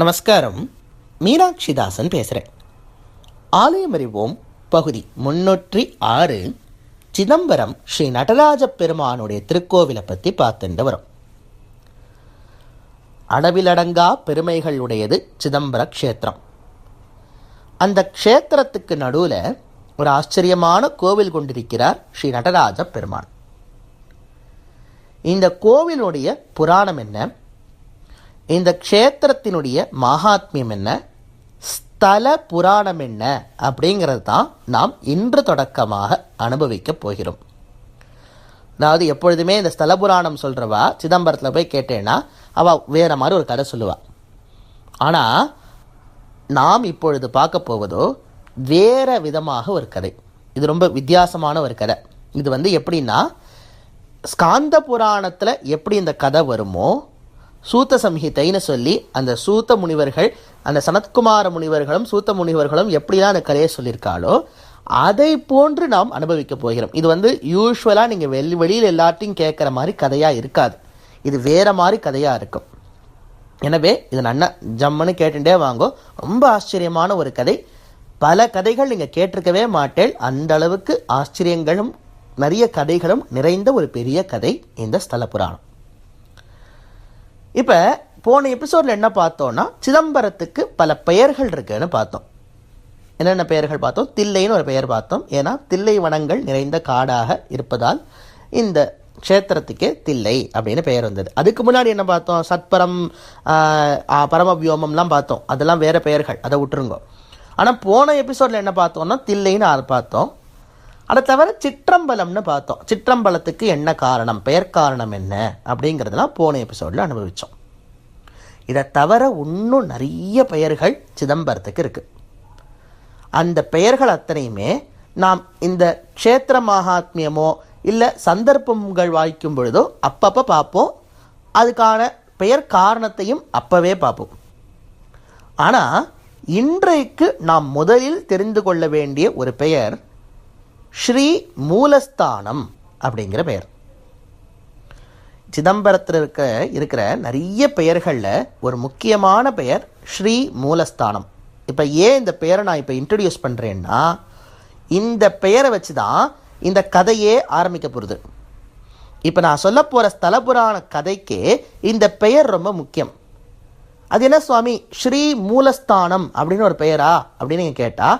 நமஸ்காரம். மீனாட்சிதாசன் பேசுகிறேன் ஆலயம் அறிவோம் பகுதி முன்னூற்றி ஆறு சிதம்பரம் ஸ்ரீ நடராஜ பெருமானுடைய திருக்கோவிலை பற்றி பார்த்துட்டு வரோம். அளவிலடங்கா பெருமைகள் உடையது சிதம்பர க்ஷேத்திரம். அந்த க்ஷேத்திரத்துக்கு நடுவில் ஒரு ஆச்சரியமான கோவில் கொண்டிருக்கிறார் ஸ்ரீ நடராஜ பெருமான் இந்த கோவிலுடைய புராணம் என்ன? இந்த க்ஷேத்திரத்தினுடைய மகாத்மியம் என்ன? ஸ்தல புராணம் என்ன? அப்படிங்கிறது தான் நாம் இன்று தொடக்கமாக அனுபவிக்கப் போகிறோம். அதாவது எப்பொழுதுமே இந்த ஸ்தல புராணம் சொல்கிறவா சிதம்பரத்தில் போய் கேட்டேன்னா அவள் வேறு மாதிரி ஒரு கதை சொல்லுவா. ஆனால் நாம் இப்பொழுது பார்க்க போவதோ வேறு விதமாக ஒரு கதை. இது ரொம்ப வித்தியாசமான ஒரு கதை. இது வந்து எப்படின்னா ஸ்காந்த புராணத்தில் எப்படி இந்த கதை வருமோ சூத்த சம்ஹிதைன்னு சொல்லி அந்த சூத்த முனிவர்கள் அந்த சனத்குமார முனிவர்களும் சூத்த முனிவர்களும் எப்படிலாம் அந்த கதையை சொல்லியிருக்காளோ அதை போன்று நாம் அனுபவிக்க போகிறோம். இது வந்து யூஸ்வலாக நீங்கள் வெளி வெளியில் எல்லாத்தையும் கேட்குற மாதிரி கதையாக இருக்காது. இது வேற மாதிரி கதையாக இருக்கும். எனவே இது நன்னா ஜம்முன்னு கேட்டுட்டே வாங்கோ. ரொம்ப ஆச்சரியமான ஒரு கதை. பல கதைகள் நீங்கள் கேட்டிருக்கவே மாட்டேன் அந்த அளவுக்கு ஆச்சரியங்களும் நிறைய கதைகளும் நிறைந்த ஒரு பெரிய கதை இந்த ஸ்தல புராணம். இப்போ போன எபிசோடில் என்ன பார்த்தோன்னா சிதம்பரத்துக்கு பல பெயர்கள் இருக்குன்னு பார்த்தோம். என்னென்ன பெயர்கள் பார்த்தோம்? தில்லைன்னு ஒரு பெயர் பார்த்தோம். ஏன்னா தில்லை வனங்கள் நிறைந்த காடாக இருப்பதால் இந்த க்ஷேத்திரத்துக்கே தில்லை அப்படின்னு பெயர் வந்தது. அதுக்கு முன்னாடி என்ன பார்த்தோம்? சத்பரம் பரம வியோமம்லாம் பரமவியோமம்லாம் பார்த்தோம். அதெல்லாம் வேறு பெயர்கள். அதை விட்டுருங்க. ஆனால் போன எபிசோடில் என்ன பார்த்தோம்னா தில்லைன்னு அதை பார்த்தோம். அதை தவிர சிற்றம்பலம்னு பார்த்தோம். சிற்றம்பலத்துக்கு என்ன காரணம்? பெயர் காரணம் என்ன? அப்படிங்கிறதெல்லாம் போன எபிசோடில் அனுபவித்தோம் இதை தவிர இன்னும் நிறைய பெயர்கள் சிதம்பரத்துக்கு இருக்குது அந்த பெயர்கள் அத்தனையுமே நாம் இந்த க்ஷேத்திர மகாத்மியமோ இல்லை சந்தர்ப்பங்கள் வாய்க்கும் பொழுதோ அப்பப்போ பார்ப்போம். அதுக்கான பெயர் காரணத்தையும் அப்போவே பார்ப்போம். ஆனால் இன்றைக்கு நாம் முதலில் தெரிந்து கொள்ள வேண்டிய ஒரு பெயர் ஸ்ரீ மூலஸ்தானம் அப்படிங்கிற பெயர். சிதம்பரத்தில் இருக்க இருக்கிற நிறைய பெயர்களில் ஒரு முக்கியமான பெயர் ஸ்ரீ மூலஸ்தானம். இப்போ ஏன் இந்த பெயரை நான் இப்போ இன்ட்ரடியூஸ் பண்ணுறேன்னா இந்த பெயரை வச்சு தான் இந்த கதையே ஆரம்பிக்க போகிறது இப்போ நான் சொல்ல போகிற ஸ்தல புராண கதைக்கே இந்த பெயர் ரொம்ப முக்கியம். அது என்ன சுவாமி? ஸ்ரீ மூலஸ்தானம் அப்படின்னு ஒரு பெயரா அப்படின்னு நீங்கள் கேட்டால்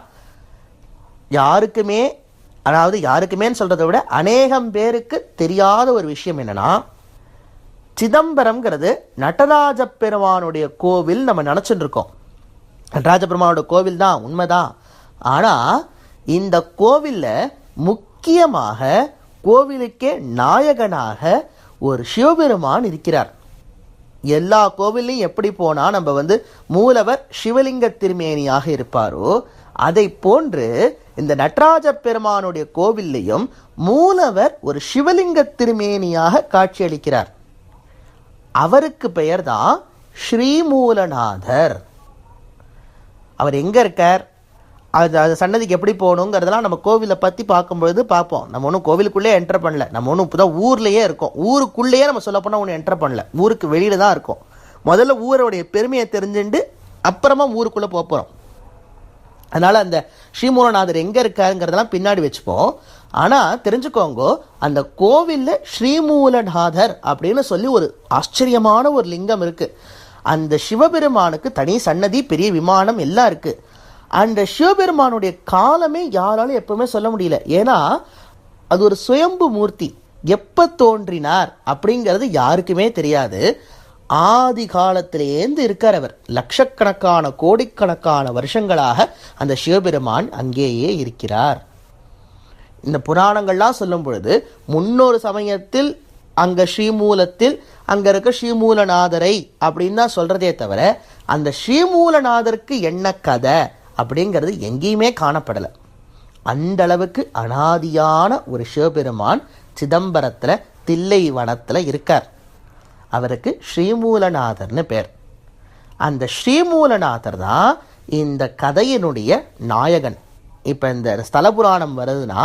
யாருக்குமே அதாவது யாருக்குமேன்னு சொல்கிறத விட அநேகம் பேருக்கு தெரியாத ஒரு விஷயம் என்னென்னா சிதம்பரம்ங்கிறது நடராஜ பெருமானுடைய கோவில் நம்ம நினச்சிட்டு இருக்கோம் நடராஜ பெருமானோட கோவில் தான் உண்மைதான். ஆனால் இந்த கோவிலில் முக்கியமாக கோவிலுக்கே நாயகனாக ஒரு சிவபெருமான் இருக்கிறார். எல்லா கோவிலையும் எப்படி போனால் நம்ம வந்து மூலவர் சிவலிங்க திருமேனியாக இருப்பாரோ அதை போன்று இந்த நடராஜ பெருமானுடைய கோவில்லையும் மூலவர் ஒரு சிவலிங்க திருமேனியாக காட்சியளிக்கிறார். அவருக்கு பெயர் தான் ஸ்ரீமூலநாதர். அவர் எங்கே இருக்கார்? அது அது சன்னதிக்கு எப்படி போகணுங்கிறதெல்லாம் நம்ம கோவிலை பற்றி பார்க்கும்பொழுது பார்ப்போம். நம்ம ஒன்றும் கோவிலுக்குள்ளே என்டர் பண்ணல. நம்ம ஒன்றும் இப்போ தான் ஊர்லேயே இருக்கோம். ஊருக்குள்ளேயே நம்ம சொல்லப்போனால் போனால் ஒன்றும் என்டர் பண்ணல. ஊருக்கு வெளியில் தான் இருக்கோம். முதல்ல ஊரோடைய பெருமையை தெரிஞ்சுட்டு அப்புறமா ஊருக்குள்ளே போக போகிறோம் அதனால் அந்த ஸ்ரீமூலநாதர் எங்கே இருக்காருங்கிறதெல்லாம் பின்னாடி வச்சுப்போம். ஆனால் தெரிஞ்சுக்கோங்க அந்த கோவிலில் ஸ்ரீமூலநாதர் அப்படின்னு சொல்லி ஒரு ஆச்சரியமான ஒரு லிங்கம் இருக்குது அந்த சிவபெருமானுக்கு தனி சன்னதி பெரிய விமானம் எல்லாம் இருக்குது அந்த சிவபெருமானுடைய காலமே யாராலும் எப்பவுமே சொல்ல முடியல. ஏன்னா அது ஒரு சுயம்பு மூர்த்தி. எப்போ தோன்றினார் அப்படிங்கிறது யாருக்குமே தெரியாது. ஆதி காலத்திலேருந்து இருக்கார் அவர். லட்சக்கணக்கான கோடிக்கணக்கான வருஷங்களாக அந்த சிவபெருமான் அங்கேயே இருக்கிறார். இந்த புராணங்கள்லாம் சொல்லும் பொழுது முன்னொரு சமயத்தில் அங்க ஸ்ரீமூலத்தில் அங்க இருக்க ஸ்ரீமூலநாதரை அப்படின்னு தான் சொல்றதே தவிர அந்த ஸ்ரீமூலநாதருக்கு என்ன கதை அப்படிங்கிறது எங்கேயுமே காணப்படலை. அந்த அளவுக்கு அனாதியான ஒரு சிவபெருமான் சிதம்பரத்தில் தில்லை வனத்தில் இருக்கார். அவருக்கு ஸ்ரீமூலநாதர்னு பேர். அந்த ஸ்ரீமூலநாதர் தான் இந்த கதையினுடைய நாயகன். இப்போ இந்த ஸ்தல புராணம் வருதுன்னா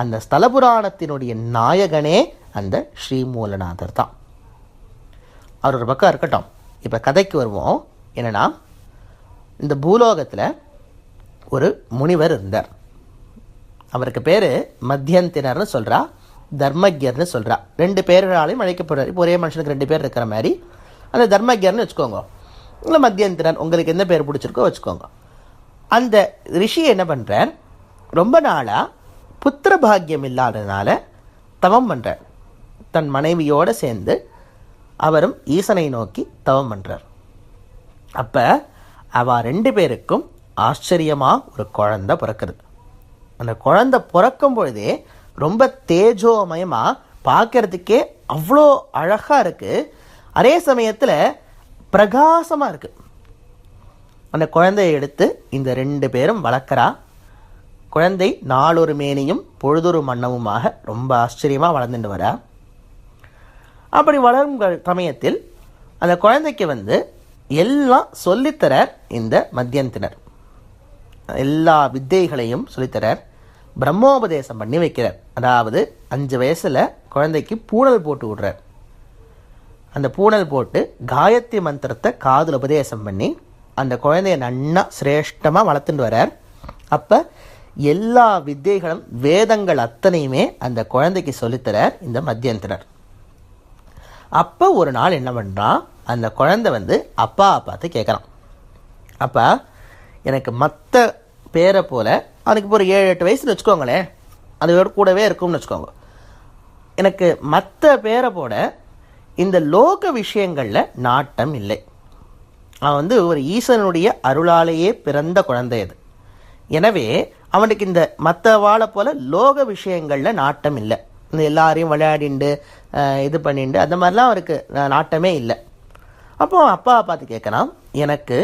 அந்த ஸ்தல புராணத்தினுடைய நாயகனே அந்த ஸ்ரீமூலநாதர் தான் அவர் ஒரு பக்கம் இருக்கட்டும். இப்போ கதைக்கு வருவோம். என்னன்னா இந்த பூலோகத்தில் ஒரு முனிவர் இருந்தார். அவருக்கு பேர் மத்தியந்தினர்னு சொல்கிறா தர்மஜர்னு சொல்கிறா ரெண்டு பேர்களாலையும் அழைக்கப்படுறார் இப்போ ஒரே மனுஷனுக்கு ரெண்டு பேர் இருக்கிற மாதிரி. அந்த தர்மஜர்னு வச்சுக்கோங்க. இல்லை மத்தியந்திரன் உங்களுக்கு எந்த பேர் பிடிச்சிருக்கோ வச்சுக்கோங்க. அந்த ரிஷி என்ன பண்ணுறார் ரொம்ப நாளாக புத்திர பாக்கியம் இல்லாததுனால தவம் பண்ணுறார் தன் மனைவியோடு சேர்ந்து அவரும் ஈசனை நோக்கி தவம் பண்ணுறார் அப்போ அவ ரெண்டு பேருக்கும் ஆச்சரியமாக ஒரு குழந்த பிறக்குது. அந்த குழந்த பிறக்கும் பொழுதே ரொம்ப தேஜோமயமாக பார்க்கறதுக்கே அவ்வளோ அழகாக இருக்குது அதே சமயத்தில் பிரகாசமாக இருக்குது அந்த குழந்தையை எடுத்து இந்த ரெண்டு பேரும் வளர்க்குறா. குழந்தை நாளொரு மேனியும் பொழுதொரு மன்னமுமாக ரொம்ப ஆச்சரியமாக வளர்ந்துட்டு வரா. அப்படி வளரும் க- சமயத்தில் அந்த குழந்தைக்கு வந்து எல்லாம் சொல்லித்தரார் இந்த மத்தியந்தினர். எல்லா வித்தைகளையும் சொல்லித்தரார். பிரம்மோபதேசம் பண்ணி வைக்கிறார். அதாவது அஞ்சு வயசில் குழந்தைக்கு பூணல் போட்டு விடுறார். அந்த பூணல் போட்டு காயத்ரி மந்திரத்தை காதில் உபதேசம் பண்ணி அந்த குழந்தைய நன்னா சிரேஷ்டமாக வளர்த்துட்டு வரார் அப்போ எல்லா வித்தைகளும் வேதங்கள் அத்தனையுமே அந்த குழந்தைக்கு சொல்லித்தரார் இந்த மத்தியந்திரர். அப்போ ஒரு நாள் என்ன பண்ணுறான் அந்த குழந்தை வந்து அப்பா பார்த்து கேட்குறான் அப்போ எனக்கு மற்ற பேரை போல் அவனுக்கு ஒரு ஏழு எட்டு வயசுன்னு வச்சுக்கோங்களேன். அதோட கூடவே இருக்கும்னு வச்சுக்கோங்க. எனக்கு மற்ற பேரை போல இந்த லோக விஷயங்களில் நாட்டம் இல்லை. அவன் வந்து ஒரு ஈசனுடைய அருளாலேயே பிறந்த குழந்தை அது. எனவே அவனுக்கு இந்த மற்ற வாழை போல் லோக விஷயங்களில் நாட்டம் இல்லை. இந்த எல்லாரையும் விளையாடிண்டு இது பண்ணிண்டு அந்த மாதிரிலாம் அவருக்கு நாட்டமே இல்லை. அப்போ அப்பா அப்பாவை பார்த்து கேட்குறான் எனக்கு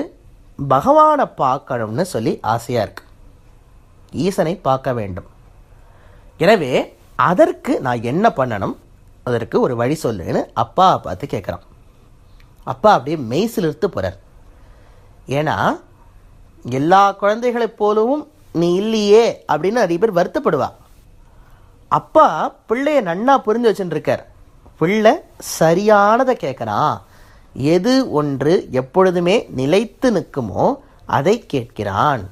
பகவானை பார்க்கணும்னு சொல்லி ஆசையாக இருக்கு. ஈசனை பார்க்க வேண்டும். எனவே அதற்கு நான் என்ன பண்ணணும்? அதற்கு ஒரு வழி சொல்லுன்னு அப்பாவை பார்த்து கேட்குறான் அப்பா அப்படியே மெய்சிலிருத்து போகிறார் ஏன்னா எல்லா குழந்தைகளைப் போலவும் நீ இல்லையே அப்படின்னு நிறைய பேர் வருத்தப்படுவா. அப்பா பிள்ளைய நன்னா புரிஞ்சு வச்சுட்டுருக்கார் பிள்ளை சரியானதை கேட்குறான் எது ஒன்று எப்பொழுதுமே நிலைத்து நிற்குமோ அதை கேட்கிறான்.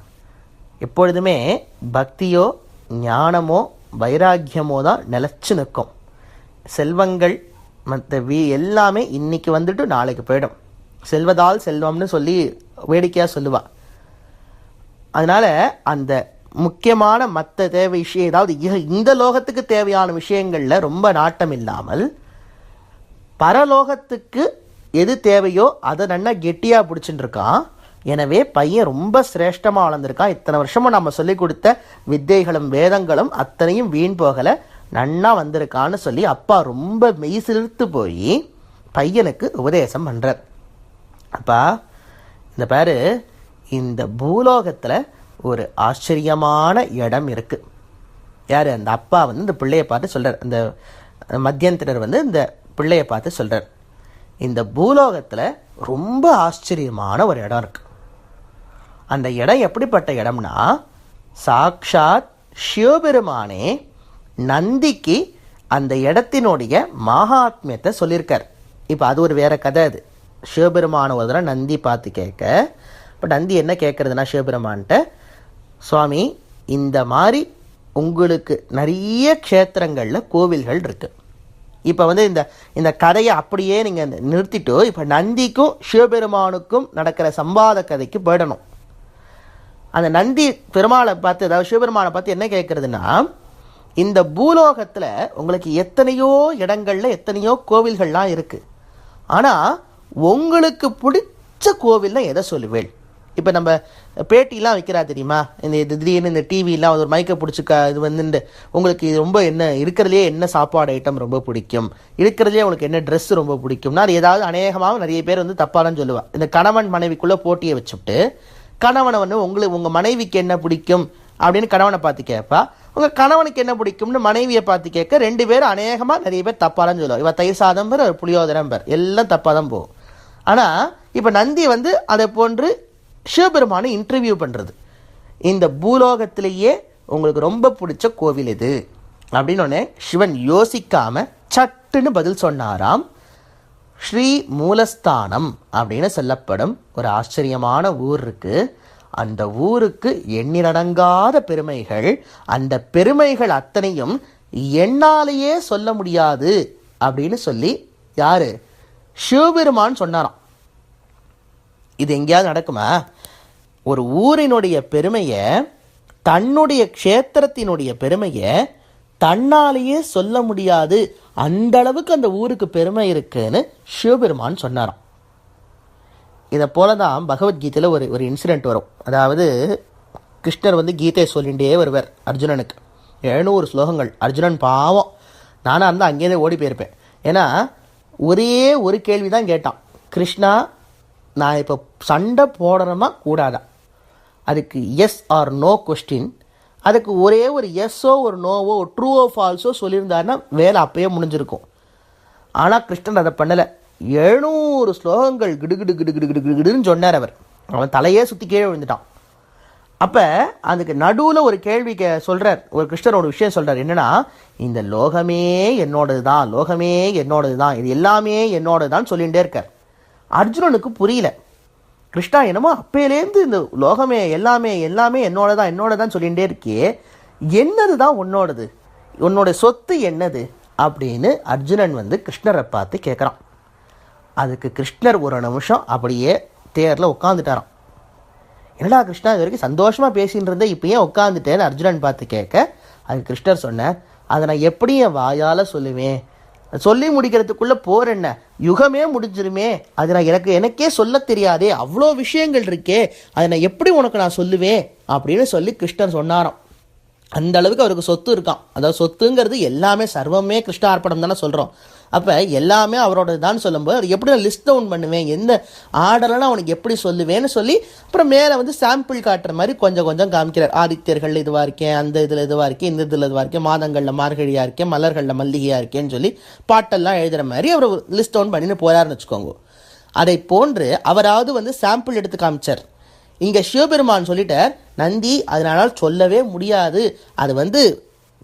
எப்பொழுதுமே பக்தியோ ஞானமோ வைராக்கியமோ தான் நிலச்சி நிற்கும். செல்வங்கள் மற்ற வீ எல்லாமே இன்னைக்கு வந்துட்டு நாளைக்கு போயிடும். செல்வதால் செல்வம்னு சொல்லி வேடிக்கையாக சொல்லுவாள் அதனால் அந்த முக்கியமான மற்ற தேவை விஷயம் ஏதாவது இந்த லோகத்துக்கு தேவையான விஷயங்களில் ரொம்ப நாட்டம் இல்லாமல் பரலோகத்துக்கு எது தேவையோ அதை நல்லா கெட்டியாக பிடிச்சிட்டு இருக்கான் எனவே பையன் ரொம்ப சிரேஷ்டமாக வளர்ந்துருக்கான். இத்தனை வருஷமும் நம்ம சொல்லிக் கொடுத்த வித்தைகளும் வேதங்களும் அத்தனையும் வீண் போகலை. நன்னா வந்திருக்கான்னு சொல்லி அப்பா ரொம்ப மெய் சிலிர்த்து போய் பையனுக்கு உபதேசம் பண்ணுறார் அப்பா இந்த பாரு இந்த பூலோகத்தில் ஒரு ஆச்சரியமான இடம் இருக்குது யார்? அந்த அப்பா வந்து இந்த பிள்ளையை பார்த்து சொல்கிறார் அந்த மத்தியந்திரர் வந்து இந்த பிள்ளையை பார்த்து சொல்கிறார் இந்த பூலோகத்தில் ரொம்ப ஆச்சரியமான ஒரு இடம் இருக்கு. அந்த இடம் எப்படிப்பட்ட இடம்னா சாக்ஷாத் சிவபெருமானே நந்திக்கு அந்த இடத்தினுடைய மகாத்மியத்தை சொல்லியிருக்கார். இப்போ அது ஒரு வேற கதை அது. சிவபெருமான ஒரு தடவை நந்தி பார்த்து கேட்க இப்போ நந்தி என்ன கேட்குறதுனா சிவபெருமான்கிட்ட சுவாமி இந்த மாதிரி உங்களுக்கு நிறைய க்ஷேத்திரங்களில் கோவில்கள் இருக்குது இப்போ வந்து இந்த இந்த கதையை அப்படியே நீங்கள் நிறுத்திட்டு இப்போ நந்திக்கும் சிவபெருமானுக்கும் நடக்கிற சம்பாத கதைக்கு போயிடணும். அந்த நந்தி பெருமாளை பார்த்து அதாவது சிவபெருமானை பார்த்து என்ன கேட்குறதுன்னா இந்த பூலோகத்தில் உங்களுக்கு எத்தனையோ இடங்கள்ல எத்தனையோ கோவில்கள்லாம் இருக்குது ஆனால் உங்களுக்கு பிடிச்ச கோவில்னா எதை சொல்லுவேள்? இப்போ நம்ம பேட்டிலாம் வைக்கிறா தெரியுமா? இந்த இது திடீர்னு இந்த டிவிலாம் ஒரு மைக்கை பிடிச்சிக்க இது வந்து உங்களுக்கு இது ரொம்ப என்ன இருக்கிறதுலே என்ன சாப்பாடு ஐட்டம் ரொம்ப பிடிக்கும்? இருக்கிறதுலே உங்களுக்கு என்ன ட்ரெஸ் ரொம்ப பிடிக்கும்னா அது ஏதாவது அநேகமாக நிறைய பேர் வந்து தப்பாலாம் சொல்லுவாள் இந்த கணவன் மனைவிக்குள்ளே போட்டியை வச்சுட்டு கணவனை வந்து உங்களுக்கு உங்கள் மனைவிக்கு என்ன பிடிக்கும் அப்படின்னு கணவனை பார்த்து கேட்பா உங்கள் கணவனுக்கு என்ன பிடிக்கும்னு மனைவியை பார்த்து கேட்க ரெண்டு பேரும் அநேகமாக நிறைய பேர் தப்பாக தான் இவன் தயிர் சாதம் பேர் ஒரு புளியோதரம் பேர் எல்லாம் தப்பாக தான் போகும். ஆனால் இப்போ நந்தி வந்து அதை போன்று சிவபெருமானை இன்டர்வியூ பண்ணுறது இந்த பூலோகத்திலேயே உங்களுக்கு ரொம்ப பிடிச்ச கோவில் இது அப்படின்னு உடனே சிவன் யோசிக்காமல் சட்டுன்னு பதில் சொன்னாராம். ஸ்ரீ மூலஸ்தானம் அப்படின்னு சொல்லப்படும் ஒரு ஆச்சரியமான ஊர் இருக்குது அந்த ஊருக்கு எண்ணிலடங்காத பெருமைகள் அந்த பெருமைகள் அத்தனையும் என்னாலேயே சொல்ல முடியாது அப்படின்னு சொல்லி யார்? சிவபெருமான் சொன்னாராம். இது எங்கேயாவது நடக்குமா? ஒரு ஊரினுடைய பெருமையை தன்னுடைய க்ஷேத்திரத்தினுடைய பெருமையை தன்னாலேயே சொல்ல முடியாது. அந்த அளவுக்கு அந்த ஊருக்கு பெருமை இருக்குன்னு சிவபெருமான் சொன்னாராம். இதை போல தான் பகவத்கீதையில் ஒரு ஒரு இன்சிடெண்ட் வரும். அதாவது கிருஷ்ணர் வந்து கீதையை சொல்லிகிட்டே வருவார் அர்ஜுனனுக்கு. எழுநூறு ஸ்லோகங்கள். அர்ஜுனன் பாவம். நானாக இருந்தால் அங்கேயே ஓடி போயிருப்பேன். ஏன்னா ஒரே ஒரு கேள்வி தான் கேட்டான். கிருஷ்ணா நான் இப்போ சண்டை போடணுமா? கூடாதா? அதுக்கு எஸ் ஆர் நோ கொஸ்டின் அதுக்கு ஒரே ஒரு எஸ்ஸோ ஒரு நோவோ ட்ரூவோ ஃபால்ஸோ சொல்லியிருந்தாருன்னா வேலை அப்பயே முடிஞ்சிருக்கும். ஆனால் கிருஷ்ணன் அதை பண்ணலை. எழுநூறு ஸ்லோகங்கள் கிடுகிடு கிடு கிடு கிடு கிடுன்னு சொன்னார் அவர். அவன் தலையே சுற்றி கீழே விழுந்துட்டான். அப்போ அதுக்கு நடுவில் ஒரு கேள்வி கே சொல்கிறார் ஒரு கிருஷ்ணர் ஒரு விஷயம் சொல்கிறார் என்னன்னா இந்த லோகமே என்னோடது தான் லோகமே என்னோடது தான் இது எல்லாமே என்னோடது தான் சொல்லிகிட்டே இருக்கார். அர்ஜுனனுக்கு புரியல. கிருஷ்ணா என்னமோ அப்பையிலேருந்து இந்த லோகமே எல்லாமே எல்லாமே என்னோட தான் என்னோட தான் சொல்லிகிட்டே இருக்கே. என்னது தான் உன்னோடது? உன்னோட சொத்து என்னது? அப்படின்னு அர்ஜுனன் வந்து கிருஷ்ணரை பார்த்து கேட்குறான். அதுக்கு கிருஷ்ணர் ஒரு நிமிஷம் அப்படியே தேரில் உட்காந்துட்டாராம் என்னடா கிருஷ்ணா இது வரைக்கும் சந்தோஷமாக பேசின்னு இருந்தேன் இப்போ ஏன் உட்காந்துட்டேன்னு அர்ஜுனன் பார்த்து கேட்க அதுக்கு கிருஷ்ணர் சொன்னேன் அதை நான் எப்படி என் வாயால் சொல்லுவேன். சொல்லி முடிக்கிறதுக்குள்ளே போர் என்ன? யுகமே முடிஞ்சிருமே. அது நான் எனக்கு எனக்கே சொல்ல தெரியாதே. அவ்வளோ விஷயங்கள் இருக்கே. அதை நான் எப்படி உனக்கு நான் சொல்லுவேன்? அப்படின்னு சொல்லி கிருஷ்ணன் சொன்னாராம். அந்த அளவுக்கு அவருக்கு சொத்து இருக்கான் அதாவது சொத்துங்கிறது எல்லாமே சர்வமே கிருஷ்ணார்ப்பணம் தானே சொல்கிறோம் அப்போ எல்லாமே அவரோட தான் சொல்லும்போது அவர் எப்படி நான் லிஸ்ட் டவுன் பண்ணுவேன்? எந்த ஆர்டர்லாம் அவனுக்கு எப்படி சொல்லுவேன்னு சொல்லி அப்புறம் மேலே வந்து சாம்பிள் காட்டுற மாதிரி கொஞ்சம் கொஞ்சம் காமிக்கிறார். ஆதித்யர்கள் இதுவாக இருக்கேன் அந்த இதில் இதுவாக இருக்கேன் இந்த இதில் இதுவாக இருக்கேன் மாதங்களில் மார்கழியாக இருக்கேன் மலர்களில் மல்லிகையாக இருக்கேன்னு சொல்லி பாட்டெல்லாம் எழுதுகிற மாதிரி அவர் லிஸ்ட் டவுன் பண்ணின்னு போகிறாருன்னு வச்சுக்கோங்க. அதை போன்று அவராவது வந்து சாம்பிள் எடுத்து காமிச்சார். இங்கே சிவபெருமான் சொல்லிட்டார் நந்தி அதனால் சொல்லவே முடியாது. அது வந்து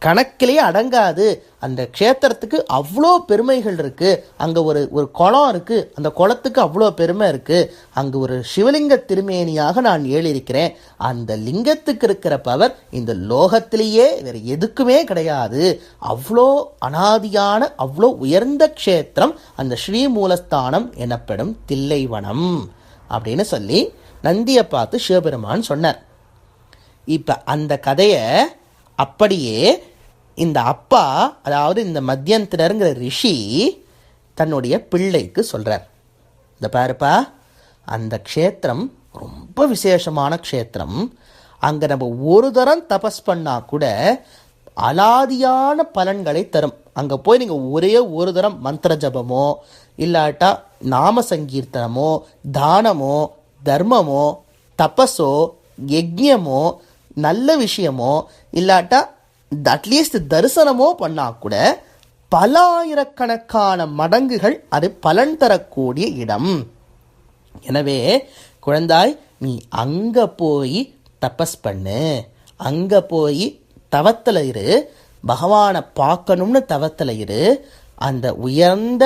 கணக்கிலேயே அடங்காது. அந்த க்ஷேத்திரத்துக்கு அவ்வளோ பெருமைகள் இருக்குது அங்கே ஒரு ஒரு குளம் இருக்குது அந்த குளத்துக்கு அவ்வளோ பெருமை இருக்குது அங்கே ஒரு சிவலிங்க திருமேனியாக நான் ஏழிருக்கிறேன். அந்த லிங்கத்துக்கு இருக்கிற பவர் இந்த லோகத்திலேயே வேறு எதுக்குமே கிடையாது. அவ்வளோ அனாதியான அவ்வளோ உயர்ந்த க்ஷேத்திரம் அந்த ஸ்ரீமூலஸ்தானம் எனப்படும் தில்லைவனம். அப்படின்னு சொல்லி நந்தியை பார்த்து சிவபெருமான் சொன்னார். இப்போ அந்த கதையை அப்படியே இந்த அப்பா அதாவது இந்த மத்தியந்திரங்கிற ரிஷி தன்னுடைய பிள்ளைக்கு சொல்கிறார் இந்த பாருப்பா அந்த க்ஷேத்திரம் ரொம்ப விசேஷமான க்ஷேத்திரம். அங்கே நம்ம ஒரு தரம் தபஸ் பண்ணால் கூட அலாதியான பலன்களை தரும். அங்கே போய் நீங்கள் ஒரே ஒரு தரம் மந்திர ஜபமோ இல்லாட்டா நாம சங்கீர்த்தனமோ தானமோ தர்மமோ தபஸோ யஜ்யமோ நல்ல விஷயமோ இல்லாட்டா அட்லீஸ்ட் தரிசனமோ பண்ணால் கூட பல ஆயிரக்கணக்கான மடங்குகள் அது பலன் தரக்கூடிய இடம். எனவே குழந்தாய் நீ அங்கே போய் தபஸ் பண்ணு. அங்கே போய் தவத்தில் இரு. பகவானை பார்க்கணும்னு தவத்தில் இரு. அந்த உயர்ந்த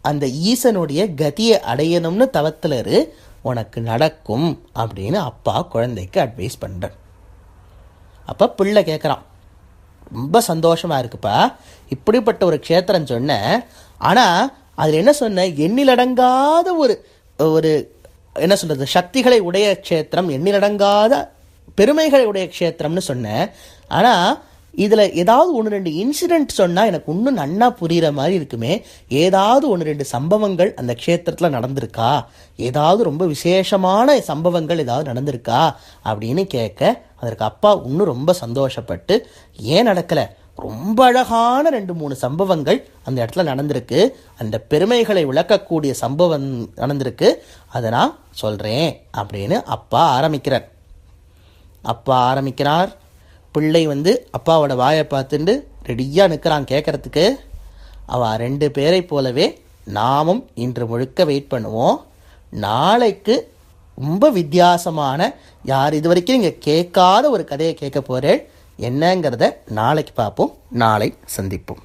அந்த ஈசனுடைய கதியை அடையணும்னு தவத்தில் இரு. உனக்கு நடக்கும் அப்படின்னு அப்பா குழந்தைக்கு அட்வைஸ் பண்ணுறார் அப்போ பிள்ளை கேட்குறான் ரொம்ப சந்தோஷமாக இருக்குப்பா. இப்படிப்பட்ட ஒரு க்ஷேத்திரம் சொன்னேன் ஆனால் அதில் என்ன சொன்ன? எண்ணிலடங்காத ஒரு ஒரு என்ன சொல்கிறது சக்திகளை உடைய க்ஷேத்திரம் எண்ணிலடங்காத பெருமைகளை உடைய க்ஷேத்திரம்னு சொன்னேன் ஆனால் இதில் ஏதாவது ஒன்று ரெண்டு இன்சிடெண்ட் சொன்னால் எனக்கு இன்னும் நன்னா புரிகிற மாதிரி இருக்குமே. ஏதாவது ஒன்று ரெண்டு சம்பவங்கள் அந்த க்ஷேத்திரத்தில் நடந்திருக்கா? ஏதாவது ரொம்ப விசேஷமான சம்பவங்கள் ஏதாவது நடந்திருக்கா? அப்படின்னு கேட்க அதற்கு அப்பா இன்னும் ரொம்ப சந்தோஷப்பட்டு ஏன் நடக்கலை? ரொம்ப அழகான ரெண்டு மூணு சம்பவங்கள் அந்த இடத்துல நடந்திருக்கு. அந்த பெருமைகளை விளக்கக்கூடிய சம்பவம் நடந்திருக்கு. அதை நான் சொல்கிறேன் அப்படின்னு அப்பா ஆரம்பிக்கிறார். அப்பா ஆரம்பிக்கிறார். பிள்ளை வந்து அப்பாவோட வாயை பார்த்துட்டு ரெடியாக நிற்கிறான் கேட்குறதுக்கு அவள் ரெண்டு பேரை போலவே நாமும் இன்று முழுக்க வெயிட் பண்ணுவோம். நாளைக்கு ரொம்ப வித்தியாசமான யார் இது வரைக்கும் நீங்கள் கேட்காத ஒரு கதையை கேட்க போகிறேன் என்னங்கிறத நாளைக்கு பார்ப்போம். நாளை சந்திப்போம்.